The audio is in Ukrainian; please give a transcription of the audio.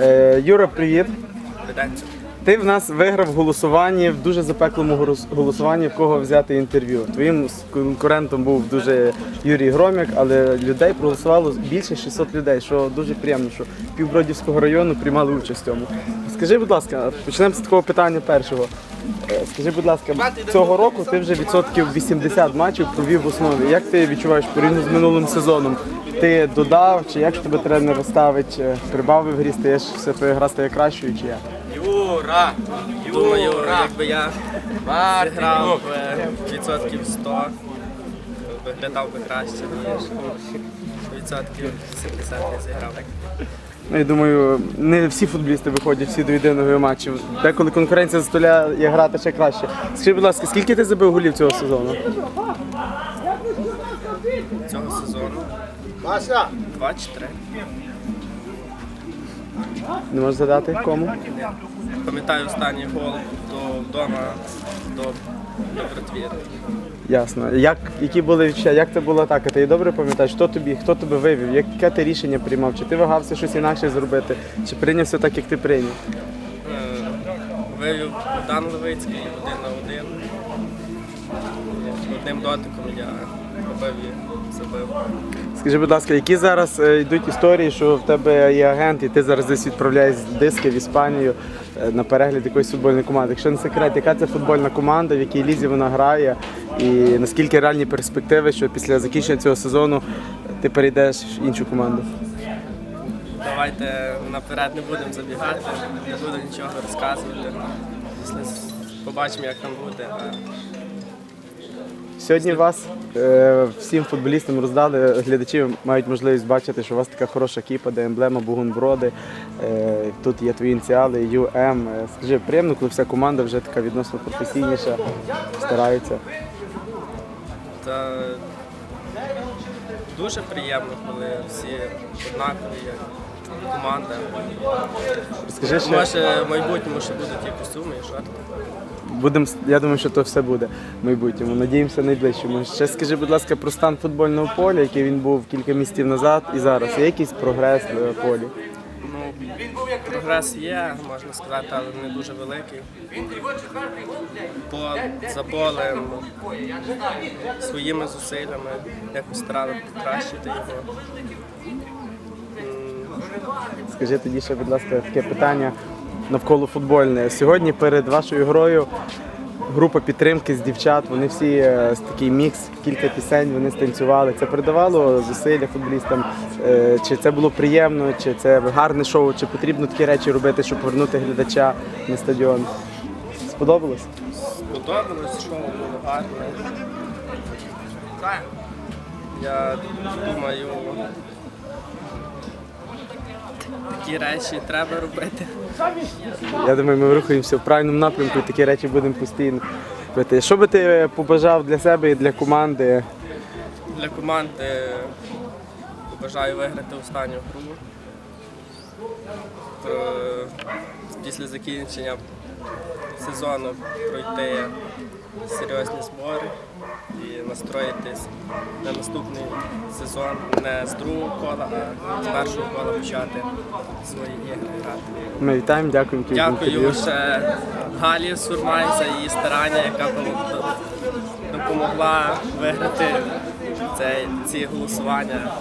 Е, Юра, привіт. Ти в нас виграв голосування в дуже запеклому голосуванні, в кого взяти інтерв'ю. Твоїм конкурентом був дуже Юрій Громяк, але людей проголосувало більше 600 людей, що дуже приємно, що півбродівського району приймали участь в цьому. Скажи, будь ласка, почнемо з такого питання першого. Е, Скажи, будь ласка, цього року ти вже відсотків 80 матчів провів в основі. Як ти відчуваєш порівняно з минулим сезоном? Ти додав, чи як тебе тренер ставить, прибавив грі, стаєш все твоя гра стає кращою, чи як? Юра! Думаю, якби я зіграв е, відсотків 100, виглядав би краще, ніж відсотків 70 я зіграв. Ну, я думаю, не всі футболісти виходять всі до єдиного матчу. Деколи конкуренція заставляє грати ще краще. Скажи, будь ласка, скільки ти забив голів цього сезону? Цього сезону. 2-3. Не можеш задати кому? Пам'ятаю останній гол до вдома до Добротвір. Ясно. Як, які були відчуття? Як це була атака? Ти її добре пам'ятаєш? Хто тобі, хто тебе вивів? Яке ти рішення приймав? Чи ти вагався щось інакше зробити? Чи прийняв все так, як ти прийняв? Е, Вивів Богдан Левицький один на один. Одним дотиком я забив. Скажи, будь ласка, які зараз е, йдуть історії, що в тебе є агент, і ти зараз десь відправляєш диски в Іспанію е, на перегляд якоїсь футбольної команди? Якщо не секрет, яка це футбольна команда, в якій лізі вона грає, і наскільки реальні перспективи, що після закінчення цього сезону ти перейдеш в іншу команду? Давайте наперед не будемо забігати, не буду нічого розказувати. Після побачимо, як там буде. А Сьогодні вас е, всім футболістам роздали. Глядачі мають можливість бачити, що у вас така хороша кіпа, де емблема Бугунброди. Е, тут є твої ініціали, ЮМ. Е, скажи, приємно, коли вся команда вже така відносно професійніша, старається. Та дуже приємно, коли всі однакові, команда. Скажи ще, Може, в майбутньому ще будуть і костюми, і шорти. Будем, я думаю, що то все буде в майбутньому. Надіємося найближчому. Ще скажи, будь ласка, про стан футбольного поля, який він був кілька місяців назад і зараз. Є якийсь прогрес в полі? Ну, прогрес є, можна сказати, але не дуже великий. По, за полем своїми зусиллями якось старали покращити його. Скажи тоді ще, будь ласка, таке питання навколо футбольне. Сьогодні перед вашою грою група підтримки з дівчат, вони всі е, з такий мікс, кілька пісень, вони станцювали. Це передавало зусилля футболістам. Е, Чи це було приємно, чи це гарне шоу, чи потрібно такі речі робити, щоб повернути глядача на стадіон? Сподобалось? Сподобалось, шоу було гарне. Я думаю, такі речі треба робити. Я думаю, ми рухаємося в правильному напрямку і такі речі будемо постійно робити. Що би ти побажав для себе і для команди? Для команди побажаю виграти останню гру. Е, Після закінчення сезону пройти серйозні збори і настроїтись на наступний сезон не з другого кола, а з першого кола почати свої ігри грати. Ми вітаємо, дякуємо. Дякую ще Галі Сурмай за її старання, яка допомогла виграти цей, ці голосування.